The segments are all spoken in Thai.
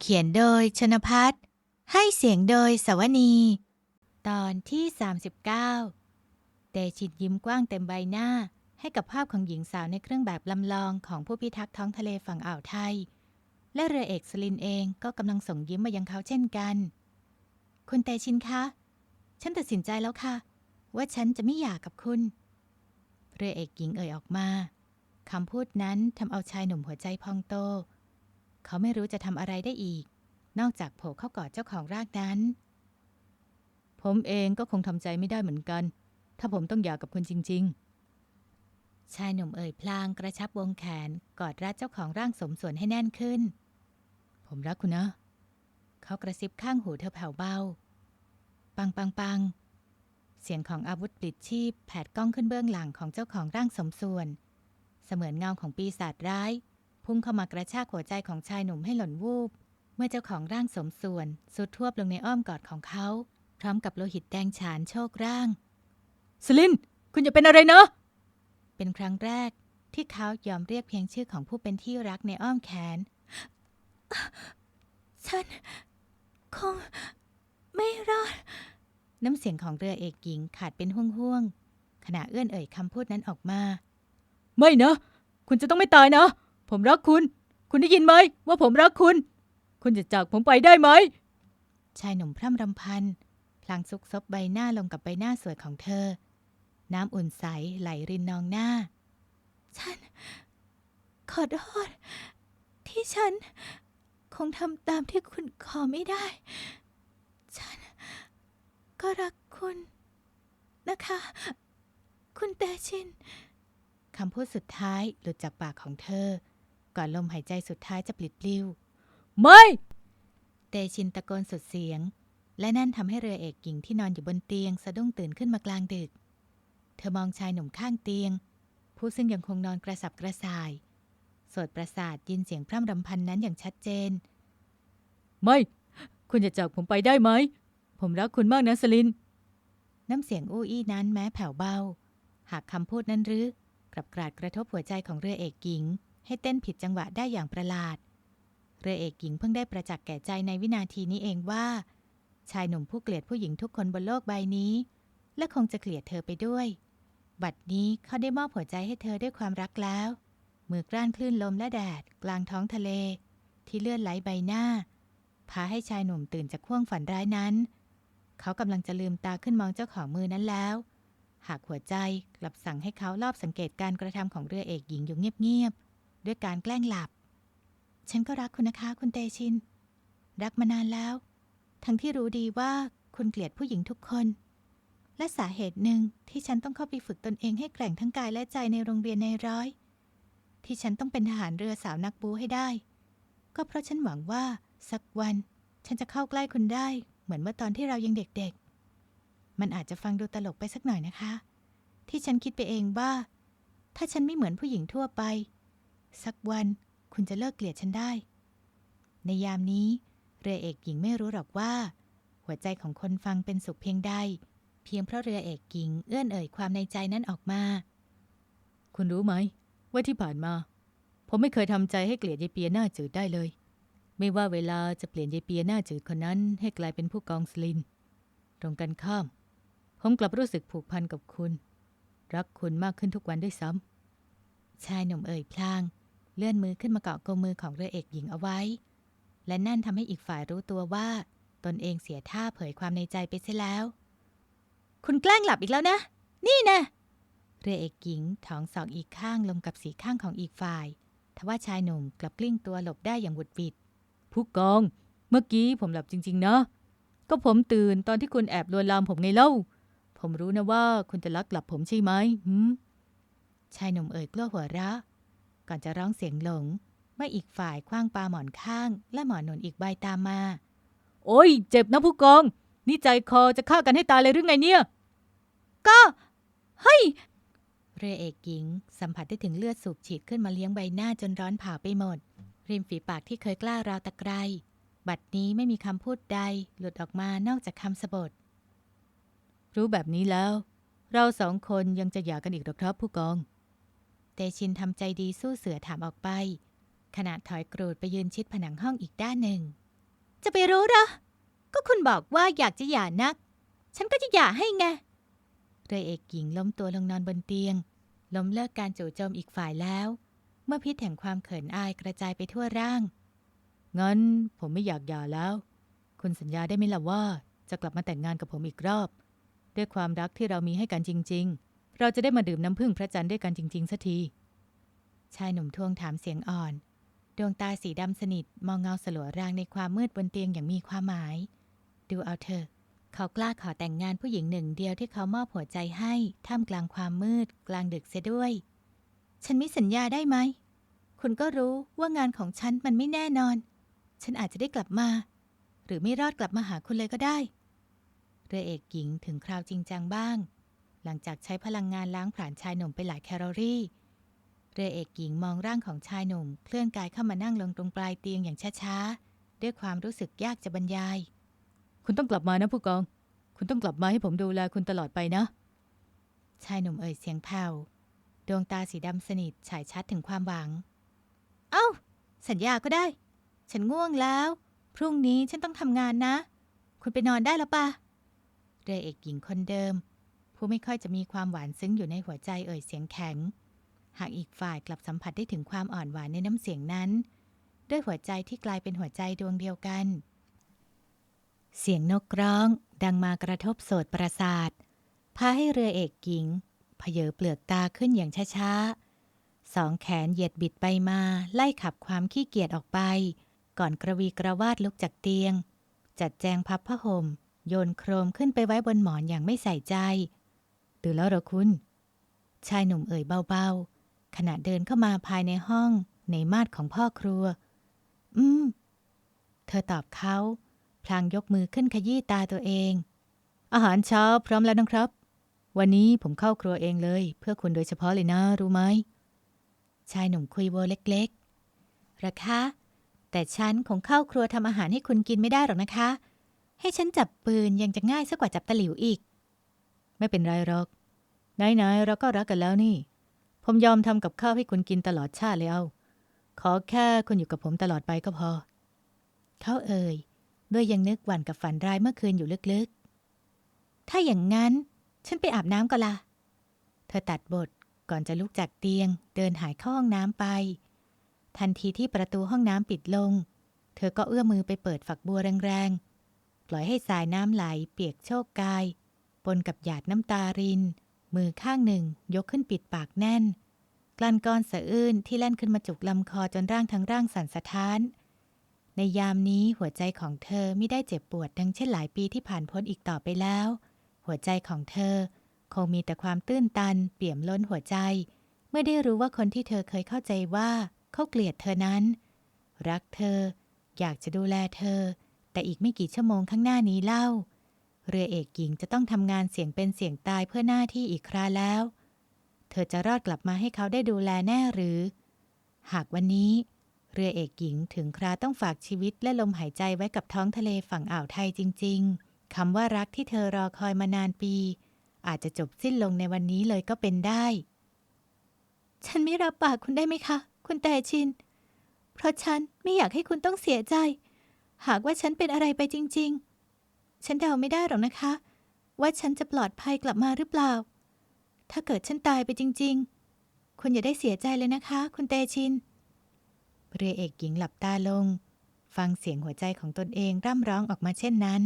เขียนโดยชนพัฒน์ให้เสียงโดยสวนี ตอนที่ 39 เตชินยิ้มกว้างเต็มใบหน้า ให้กับภาพของหญิงสาวในเครื่องแบบลำลองของผู้พิทักษ์ท้องทะเลฝั่งอ่าวไทย และเรือเอกสลินเองก็กำลังส่งยิ้มมายังเขาเช่นกัน คุณเตชินคะ ฉันตัดสินใจแล้วค่ะ ว่าฉันจะไม่หย่ากับคุณ เรือเอกหญิงเอ่ยออกมาคำพูดนั้นทำเอาชายหนุ่มหัวใจพองโต เขาไม่รู้จะทำอะไรได้อีก นอกจากโผล่เข้ากอดเจ้าของรากนั้น ผมเองก็คงทำใจไม่ได้เหมือนกัน ถ้าผมต้องหย่ากับคุณจริง ๆ ชายหนุ่มเอ่ยพลางกระชับวงแขนกอดรัดเจ้าของร่างสมส่วนให้แน่นขึ้น ผมรักคุณนะ เขากระซิบข้างหูเธอแผ่วเบา ปังปังปังเสียงของอาวุธปลิดชีพแผดกล้องขึ้นเบื้องหลังของเจ้าของร่างสมส่วน เสมือนเงาของปีศาจร้าย พุ่งเข้ามากระชากหัวใจของชายหนุ่มให้หล่นวูบ เมื่อเจ้าของร่างสมส่วนสุดทวบลงในอ้อมกอดของเขา พร้อมกับโลหิตแดงฉานโชกร่าง สลิน คุณอย่าเป็นอะไรนะเป็นครั้งแรกที่เขายอมเรียกเพียงชื่อของผู้เป็นที่รักในอ้อมแขน ฉัน คง ไม่รอด น้ำเสียงของเรือเอกหญิงขาดเป็นห่วงๆขณะเอื้อนเอ่ยคำพูดนั้นออกมา ไม่นะ คุณจะต้องไม่ตายนะ ผมรักคุณ คุณได้ยินไหม ว่าผมรักคุณ คุณจะจากผมไปได้ไหม ชายหนุ่มพร่ำรำพัน พลางซุกซบใบหน้าลงกับใบหน้าสวยของเธอ น้ำอุ่นใสไหลรินนองหน้า ฉัน ขอโทษ ที่ฉัน คงทำตามที่คุณขอไม่ได้ ฉัน ก็รักคุณ นะคะ คุณเตชินคำพูดสุดท้ายหลุดจากปากของเธอ ก่อนลมหายใจสุดท้ายจะปลิดปลิวไม่ เตชินตะโกนสุดเสียง และนั่นทำให้เรือเอกหญิงที่นอนอยู่บนเตียงสะดุ้งตื่นขึ้นมากลางดึก เธอมองชายหนุ่มข้างเตียง ผู้ซึ่งยังคงนอนกระสับกระส่ายโสดประสาทยินเสียงพร่ำรำพันนั้นอย่างชัดเจน ไม่ คุณจะจากผมไปได้ไหม ผมรักคุณมากนะสลิน น้ำเสียงอู้อี้นั้นแม้แผ่วเบา หากคำพูดนั้นหรือกลับกราดกระทบหัวใจของเรือเอกหญิง ให้เต้นผิดจังหวะได้อย่างประหลาด เรือเอกหญิงเพิ่งได้ประจักษ์แก่ใจในวินาทีนี้เองว่า ชายหนุ่มผู้เกลียดผู้หญิงทุกคนบนโลกใบนี้ และคงจะเกลียดเธอไปด้วย บัดนี้เขาได้มอบหัวใจให้เธอด้วยความรักแล้ว มือกล้านคลื่นลมและแดด กลางท้องทะเล ที่เลื่อนไหลใบหน้า พาให้ชายหนุ่มตื่นจากข่วงฝันร้ายนั้น เขากำลังจะลืมตาขึ้นมองเจ้าของมือนั้นแล้วหากหัวใจกลับสั่งให้เขารอบสังเกตการกระทำของเรือเอกหญิงอยู่เงียบๆ ด้วยการแกล้งหลับ ฉันก็รักคุณนะคะคุณเตชิน รักมานานแล้ว ทั้งที่รู้ดีว่าคุณเกลียดผู้หญิงทุกคน และสาเหตุหนึ่งที่ฉันต้องเข้าไปฝึกตนเองให้แกร่งทั้งกายและใจในโรงเรียนในร้อย ที่ฉันต้องเป็นทหารเรือสาวนักบูให้ได้ ก็เพราะฉันหวังว่าสักวัน ฉันจะเข้าใกล้คุณได้ เหมือนเมื่อตอนที่เรายังเด็กๆ มันอาจจะฟังดูตลกไปสักหน่อยนะคะ ที่ฉันคิดไปเองว่า ถ้าฉันไม่เหมือนผู้หญิงทั่วไป สักวันคุณจะเลิกเกลียดฉันได้ ในยามนี้ เรือเอกหญิงไม่รู้หรอกว่า หัวใจของคนฟังเป็นสุขเพียงใด เพียงเพราะเรือเอกหญิงเอื้อนเอ่ยความในใจนั้นออกมา คุณรู้ไหม ว่าที่ผ่านมา ผมไม่เคยทำใจให้เกลียดยายเปียหน้าจืดได้เลย ไม่ว่าเวลาจะเปลี่ยนยายเปียหน้าจืดคนนั้น ให้กลายเป็นผู้กองสลิน ตรงกันข้าม ผมกลับรู้สึกผูกพันกับคุณ รักคุณมากขึ้นทุกวันด้วยซ้ำชายหนุ่มเอ่ยพลาง เลื่อนมือขึ้นมาเกาะกมือของเรือเอกหญิงเอาไว้ และนั่นทำให้อีกฝ่ายรู้ตัวว่า ตนเองเสียท่าเผยความในใจไปเสียแล้ว คุณแกล้งหลับอีกแล้วนะ นี่นะ เรือเอกหญิงถองศอกอีกข้างลงกับสีข้างของอีกฝ่าย ทว่าชายหนุ่มกลับกลิ้งตัวหลบได้อย่างหวุดหวิด ผู้กอง เมื่อกี้ผมหลับจริง ๆ เนะก็ผมตื่นตอนที่คุณแอบลวนลามผมไงเล่า ผมรู้นะว่าคุณจะลักหลับผมใช่ไหมหืมชายหนุ่มเอ่ยกลัวหัวเราะ ก่อนจะร้องเสียงหลง เมื่ออีกฝ่ายคว้างปาหมอนข้าง และหมอนหนุนอีกใบตามมา โอ้ย เจ็บนะผู้กอง นี่ใจคอจะฆ่ากันให้ตายเลยหรือไงเนี่ย ก็ เฮ้ย เรือเอกหญิง สัมผัสได้ถึงเลือดสูบฉีดขึ้นมาเลี้ยงใบหน้าจนร้อนเผาไปหมด ริมฝีปากที่เคยกล้าราวตะไคร้บัดนี้ไม่มีคำพูดใดหลุดออกมานอกจากคำสะบท รู้แบบนี้แล้ว เราสองคนยังจะหย่ากันอีกหรอครับผู้กอง เตชินทำใจดีสู้เสือถามออกไป ขณะถอยกรูดไปยืนชิดผนังห้องอีกด้านหนึ่ง จะไปรู้เหรอ ก็คุณบอกว่าอยากจะหย่านัก ฉันก็จะหย่าให้ไงเรือเอกหญิงล้มตัวลงนอนบนเตียง ล้มเลิกการจู่โจมอีกฝ่ายแล้ว เมื่อพิษแห่งความเขินอายกระจายไปทั่วร่างงั้นผมไม่อยากหย่าแล้ว คุณสัญญาได้ไหมล่ะว่า จะกลับมาแต่งงานกับผมอีกรอบ ด้วยความรักที่เรามีให้กันจริง ๆ เราจะได้มาดื่มน้ำผึ้งพระจันทร์ด้วยกันจริง ๆสักทีชายหนุ่มทวงถามเสียงอ่อน ดวงตาสีดำสนิทมองเงาสลัวรางในความมืดบนเตียงอย่างมีความหมาย ดูเอาเถอะ เขากล้าขอแต่งงานผู้หญิงหนึ่งเดียวที่เขามอบหัวใจให้ท่ามกลางความมืด กลางดึกเสียด้วย ฉันม่สัญญาได้ไหม คุณก็รู้ว่างานของฉันมันไม่แน่นอน ฉันอาจจะได้กลับมา หรือไม่รอดกลับมาหาคุณเลยก็ได้ เรือเอกหญิงถึงคราวจริงจังบ้าง หลังจากใช้พลังงานล้างผลาญชายหนุ่มไปหลายแคลอรี่ เรือเอกหญิงมองร่างของชายหนุ่ม เคลื่อนกายเข้ามานั่งลงตรงปลายเตียงอย่างช้าๆ ด้วยความรู้สึกยากจะบรรยาย คุณต้องกลับมานะผู้กอง คุณต้องกลับมาให้ผมดูแลคุณตลอดไปนะ ชายหนุ่มเอ่ยเสียงแผ่ว ดวงตาสีดำสนิทฉายชัดถึงความหวัง เอ้า สัญญาก็ได้ ฉันง่วงแล้ว พรุ่งนี้ฉันต้องทำงานนะ คุณไปนอนได้แล้วปะเรือเอกหญิงคนเดิม ผู้ไม่ค่อยจะมีความหวานซึ้งอยู่ในหัวใจเอ่ยเสียงแข็ง หากอีกฝ่ายกลับสัมผัสได้ถึงความอ่อนหวานในน้ำเสียงนั้น ด้วยหัวใจที่กลายเป็นหัวใจดวงเดียวกัน เสียงนกร้อง ดังมากระทบโสดประสาทพาให้เรือเอกหญิงเผยเปลือกตาขึ้นอย่างช้าๆสองแขนเหยียดบิดไปมาไล่ขับความขี้เกียจออกไป ก่อนกระวีกระวาดลุกจากเตียง จัดแจงพับผ้าห่มโยนโครมขึ้นไปไว้บนหมอนอย่างไม่ใส่ใจ ตื่นแล้วเหรอคุณ ชายหนุ่มเอ่ยเบาๆ ขณะเดินเข้ามาภายในห้องในมาดของพ่อครัว อืม เธอตอบเขา พลางยกมือขึ้นขยี้ตาตัวเอง อาหารเช้าพร้อมแล้วนะครับ วันนี้ผมเข้าครัวเองเลย เพื่อคุณโดยเฉพาะเลยนะรู้ไหม ชายหนุ่มคุยโวเล็กๆระคะ แต่ฉันคงเข้าครัวทำอาหารให้คุณกินไม่ได้หรอกนะคะ ให้ฉันจับปืนยังจะง่ายสักกว่าจับตะหลิวอีก ไม่เป็นไรหรอกไหนๆเราก็รักกันแล้วนี่ ผมยอมทำกับข้าวให้คุณกินตลอดชาติเลยเอา ขอแค่คุณอยู่กับผมตลอดไปก็พอ เขาเอ่ย ด้วยยังนึกหวั่นกับฝันร้ายเมื่อคืนอยู่ลึกๆ ถ้าอย่างนั้น ฉันไปอาบน้ำก็ละ เธอตัดบทก่อนจะลุกจากเตียง เดินหายเข้าห้องน้ำไป ทันทีที่ประตูห้องน้ำปิดลง เธอก็เอื้อมือไปเปิดฝักบัวแรงๆ ปล่อยให้สายน้ำไหลเปียกโชกกาย ปนกับหยาดน้ำตาริน มือข้างหนึ่งยกขึ้นปิดปากแน่น กลั้นก้อนสะอื้นที่แล่นขึ้นมาจุกลำคอจนร่างทั้งร่างสั่นสะท้าน ในยามนี้หัวใจของเธอไม่ได้เจ็บปวดดังเช่นหลายปีที่ผ่านพ้นอีกต่อไปแล้ว หัวใจของเธอ คงมีแต่ความตื้นตัน เปี่ยมล้นหัวใจ เมื่อได้รู้ว่าคนที่เธอเคยเข้าใจว่าเขาเกลียดเธอนั้น รักเธอ อยากจะดูแลเธอ แต่อีกไม่กี่ชั่วโมงข้างหน้านี้เล่า เรือเอกหญิงจะต้องทำงานเสี่ยงเป็นเสี่ยงตายเพื่อหน้าที่อีกคราแล้ว เธอจะรอดกลับมาให้เขาได้ดูแลแน่หรือ หากวันนี้ เรือเอกหญิงถึงคราต้องฝากชีวิตและลมหายใจไว้กับท้องทะเลฝั่งอ่าวไทยจริง ๆคำว่ารักที่เธอรอคอยมานานปี อาจจะจบสิ้นลงในวันนี้เลยก็เป็นได้ ฉันไม่รับปากคุณได้ไหมคะ คุณแต่ชิน เพราะฉันไม่อยากให้คุณต้องเสียใจ หากว่าฉันเป็นอะไรไปจริง ๆ ฉันเดาไม่ได้หรอกนะคะ ว่าฉันจะปลอดภัยกลับมาหรือเปล่า ถ้าเกิดฉันตายไปจริง ๆ คุณอย่าได้เสียใจเลยนะคะ คุณเตชิน เรือเอกหญิงหลับตาลง ฟังเสียงหัวใจของตนเองร่ำร้องออกมาเช่นนั้น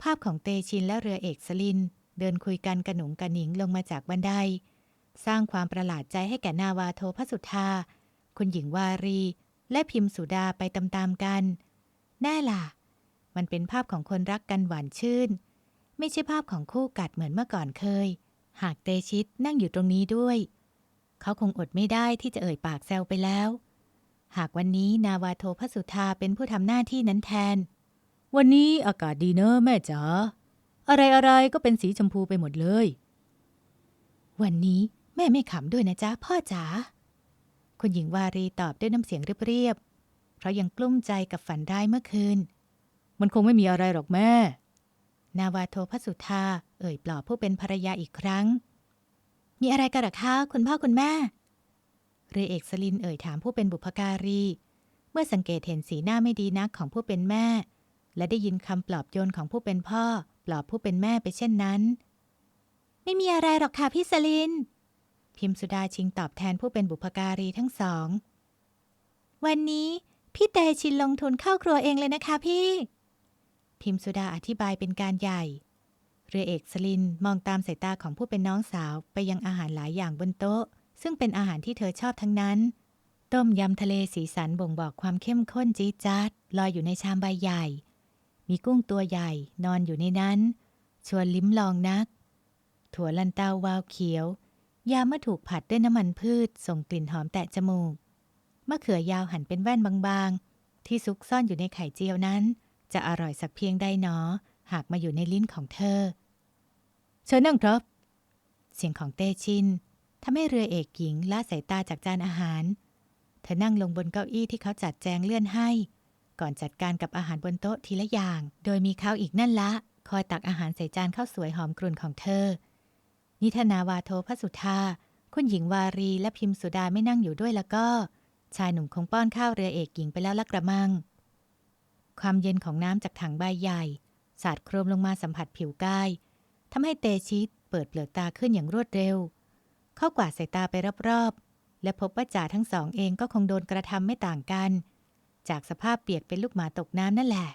ภาพของเตชินและเรือเอกสลิน เดินคุยกันกระหนุงกระหนิงลงมาจากบันได สร้างความประหลาดใจให้แก่นาวาโทพระสุธา คุณหญิงวารี และพิมพ์สุดาไปตามๆกัน แน่ล่ะ มันเป็นภาพของคนรักกันหวานชื่น ไม่ใช่ภาพของคู่กัดเหมือนเมื่อก่อนเคย หากเตชิตนั่งอยู่ตรงนี้ด้วย เขาคงอดไม่ได้ที่จะเอ่ยปากแซวไปแล้ว หากวันนี้นาวาโทพระสุธาเป็นผู้ทำหน้าที่นั้นแทน วันนี้อากาศดีเนอะแม่จ๋าอะไรอะไรก็เป็นสีชมพูไปหมดเลย วันนี้แม่ไม่ขำด้วยนะจ๊ะพ่อจ๋าคุณหญิงวารีตอบด้วยน้ำเสียงเรียบๆเพราะยังกลุ้มใจกับฝันร้ายเมื่อคืน มันคงไม่มีอะไรหรอกแม่ นาวาโทพระสุธา เอ่ยปลอบผู้เป็นภรรยาอีกครั้ง มีอะไรกันหรอคะคุณพ่อคุณแม่ เรือเอกสลินเอ่ยถามผู้เป็นบุพการี เมื่อสังเกตเห็นสีหน้าไม่ดีนักของผู้เป็นแม่ และได้ยินคำปลอบโยนของผู้เป็นพ่อ ปลอบผู้เป็นแม่ไปเช่นนั้น ไม่มีอะไรหรอกค่ะพี่สลิน พิมสุดาชิงตอบแทนผู้เป็นบุพการีทั้งสอง วันนี้พี่เตชินลงทุนเข้าครัวเองเลยนะคะพี่ พิมสุดาอธิบายเป็นการใหญ่ เรือเอกสลินมองตามสายตาของผู้เป็นน้องสาวไปยังอาหารหลายอย่างบนโต๊ะ ซึ่งเป็นอาหารที่เธอชอบทั้งนั้น ต้มยำทะเลสีสันบ่งบอกความเข้มข้นจี๊ดจ๊าดลอยอยู่ในชามใบใหญ่ มีกุ้งตัวใหญ่นอนอยู่ในนั้น ชวนลิ้มลองนัก ถั่วลันเตาวาวเขียว ยามเมื่อถูกผัดด้วยน้ำมันพืช ส่งกลิ่นหอมแตะจมูกมะเขือยาวหั่นเป็นแว่นบางๆ ที่ซุกซ่อนอยู่ในไข่เจียวนั้น จะอร่อยสักเพียงใดหนอหากมาอยู่ในลิ้นของเธอ เชิญนั่งครับ เสียงของเต้ชินทำให้เรือเอกหญิงละสายตาจากจานอาหาร เธอนั่งลงบนเก้าอี้ที่เขาจัดแจงเลื่อนให้ ก่อนจัดการกับอาหารบนโต๊ะทีละอย่าง โดยมีเขาอีกนั่นละ คอยตักอาหารใส่จานข้าวสวยหอมกรุ่นของเธอ นิธนาวาโทพระสุธา คุณหญิงวารีและพิมสุดาไม่นั่งอยู่ด้วยแล้วก็ ชายหนุ่มคงป้อนข้าวเรือเอกหญิงไปแล้วละกระมัง ความเย็นของน้ำจากถังใบใหญ่ สาดโครมลงมาสัมผัสผิวกายทำให้เตชิตเปิดเปลือกตาขึ้นอย่างรวดเร็ว เข้ากวาดสายตาไปรอบๆ และพบว่าจ่าทั้งสองเองก็คงโดนกระทำไม่ต่างกัน จากสภาพเปียกเป็นลูกหมาตกน้ำนั่นแหละ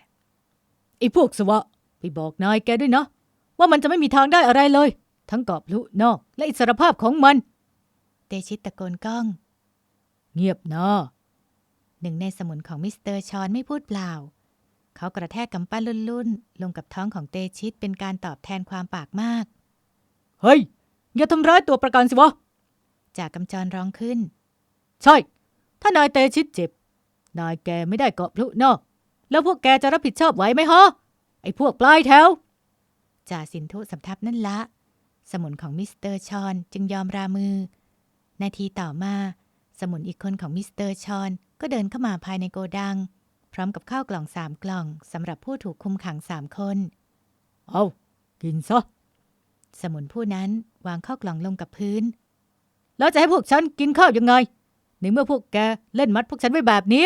ไอ้พวกสวะไปบอกนายแกด้วยนะว่ามันจะไม่มีทางได้อะไรเลย ทั้งกาะพลุนอกและอิสรภาพของมัน เตชิตตะโกนก้อง เงียบนะหนึ่งในสมุนของมิสเตอร์ชอนไม่พูดเปล่า เขากระแทกกำปั้นลุ่นๆ ลงกับท้องของเตชิตเป็นการตอบแทนความปากมาก เฮ้ย อย่าทำร้ายตัวประกันสิวะ จากกำจรร้องขึ้น ใช่ ถ้านายเตชิดเจ็บ นายแกไม่ได้เกาะพลุนอกแล้วพวกแกจะรับผิดชอบไหวไหมฮะ ไอ้พวกปลายแถว จ่าสินทุสำทับนั่นละ สมุนของมิสเตอร์ชอนจึงยอมรามือ นาทีต่อมา สมุนอีกคนของมิสเตอร์ชอนก็เดินเข้ามาภายในโกดัง พร้อมกับข้าวกล่องสามกล่องสำหรับผู้ถูกคุมขังสามคน เอากินซะ สมุนผู้นั้นวางข้าวกล่องลงกับพื้น แล้วจะให้พวกฉันกินข้าวยังไง ในเมื่อพวกแกเล่นมัดพวกฉันไว้แบบนี้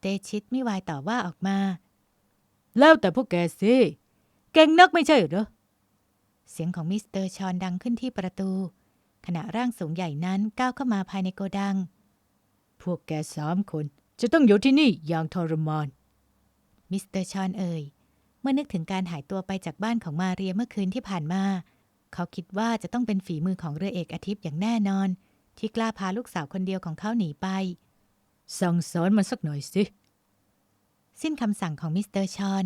เตชิตไม่วายต่อว่าออกมา แล้วแต่พวกแกสิ เก่งนักไม่ใช่เหรอ เสียงของมิสเตอร์ชอนดังขึ้นที่ประตู ขณะร่างสูงใหญ่นั้นก้าวเข้ามาภายในโกดัง พวกแกสามคน จะต้องอยู่ที่นี่อย่างทรมาน มิสเตอร์ชอนเอ่ย เมื่อนึกถึงการหายตัวไปจากบ้านของมาเรียเมื่อคืนที่ผ่านมา เขาคิดว่าจะต้องเป็นฝีมือของเรือเอกอาทิตย์อย่างแน่นอน ที่กล้าพาลูกสาวคนเดียวของเขาหนีไป สั่งสอนมันสักหน่อยสิ สิ้นคำสั่งของมิสเตอร์ชอน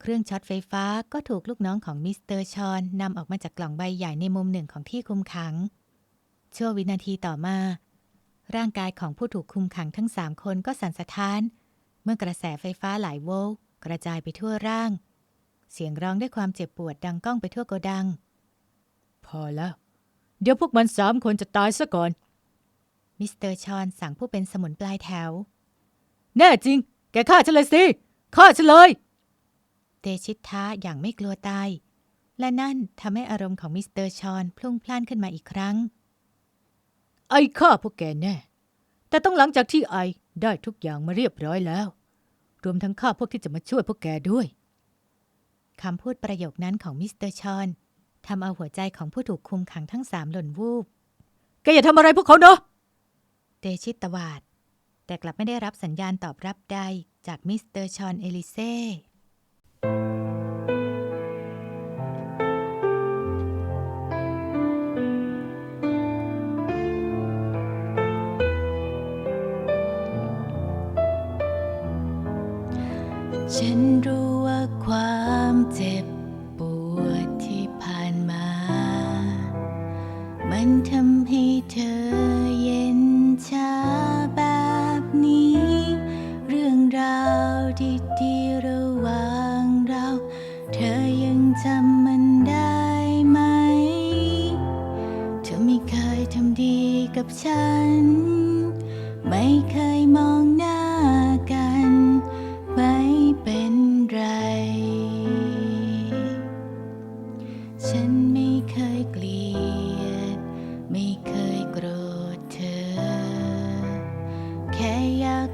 เครื่องช็อตไฟฟ้าก็ถูกลูกน้องของมิสเตอร์ชอนนำออกมาจากกล่องใบใหญ่ในมุมหนึ่งของที่คุมขัง ชั่ววินาทีต่อมา ร่างกายของผู้ถูกคุมขังทั้งสามคนก็สั่นสะท้าน เมื่อกระแสไฟฟ้าหลายโวลต์กระจายไปทั่วร่าง เสียงร้องด้วยความเจ็บปวดดังก้องไปทั่วโกดัง พอแล้ว เดี๋ยวพวกมันสามคนจะตายซะก่อน มิสเตอร์ชอนสั่งผู้เป็นสมุนปลายแถว แน่จริง แกฆ่าฉันเลยสิฆ่าฉันเลย เตชิตท้าอย่างไม่กลัวตาย และนั่นทำให้อารมณ์ของมิสเตอร์ชอนพลุ่งพล่านขึ้นมาอีกครั้ง ไอ้ฆ่าพวกแกแน่ แต่ต้องหลังจากที่ไอได้ทุกอย่างมาเรียบร้อยแล้ว รวมทั้งฆ่าพวกที่จะมาช่วยพวกแกด้วยคำพูดประโยคนั้นของมิสเตอร์ชอนทำเอาหัวใจของผู้ถูกคุมขังทั้งสามหล่นวูบ แกอย่าทำอะไรพวกเขาเนาะเตชิตตวาด แต่กลับไม่ได้รับสัญญาณตอบรับใดจากมิสเตอร์ชอนเอลิเซ่ ฉันรู้ว่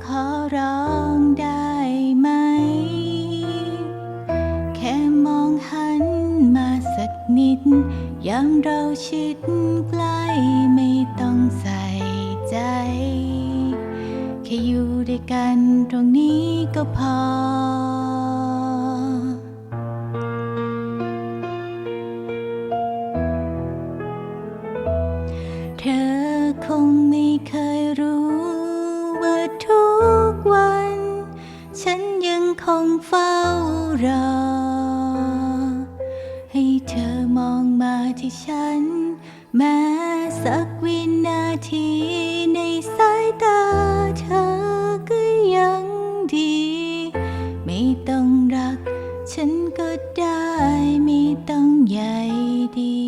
ขอร้องได้ไหม แค่มองหันมาสักนิดยามเราชิดใกล้ไม่ต้องใส่ใจ แค่อยู่ด้วยกันตรงนี้ก็พอ ฉันยังคงเฝ้ารอ ให้เธอมองมาที่ฉัน แม้สักวินาทีในสายตาเธอก็ยังดี ไม่ต้องรัก ฉันก็ได้ไม่ต้องใยดี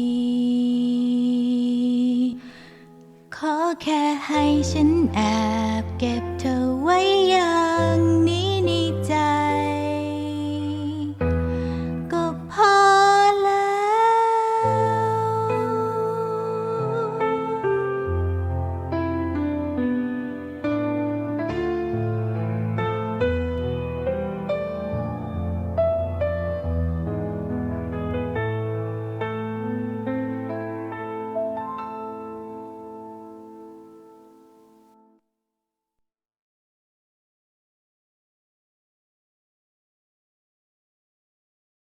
ขอแค่ให้ฉันแอบเก็บเธอไว้